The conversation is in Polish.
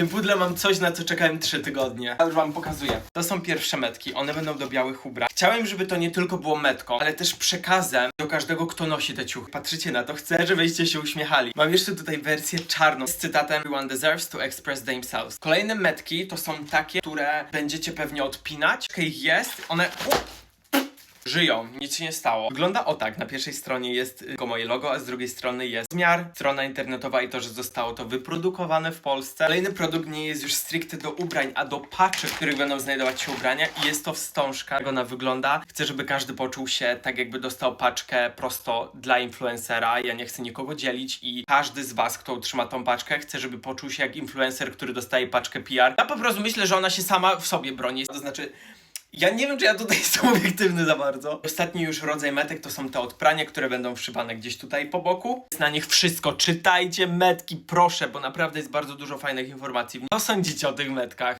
tym pudle mam coś, na co czekałem 3 tygodnie. Ja już wam pokazuję. To są pierwsze metki, one będą do białych ubrań. Chciałem, żeby to nie tylko było metką, ale też przekazem do każdego, kto nosi te ciuchy. Patrzycie na to, chcę, żebyście się uśmiechali. Mam jeszcze tutaj wersję czarną z cytatem Everyone deserves to express themselves. Kolejne metki to są takie, które będziecie pewnie odpinać. Ich jest, one... Żyją, nic się nie stało. Wygląda o tak, na pierwszej stronie jest tylko moje logo, a z drugiej strony jest zmiar, strona internetowa i to, że zostało to wyprodukowane w Polsce. Kolejny produkt nie jest już stricte do ubrań, a do paczek, w których będą znajdować się ubrania i jest to wstążka, jak ona wygląda. Chcę, żeby każdy poczuł się tak, jakby dostał paczkę prosto dla influencera. Ja nie chcę nikogo dzielić i każdy z was, kto otrzyma tą paczkę, chce, żeby poczuł się jak influencer, który dostaje paczkę PR. Ja po prostu myślę, że ona się sama w sobie broni. To znaczy, ja nie wiem, czy ja tutaj jestem obiektywny za bardzo. Ostatni już rodzaj metek to są te od prania, które będą wszywane gdzieś tutaj po boku. Jest na nich wszystko. Czytajcie metki, proszę, bo naprawdę jest bardzo dużo fajnych informacji. Co sądzicie o tych metkach?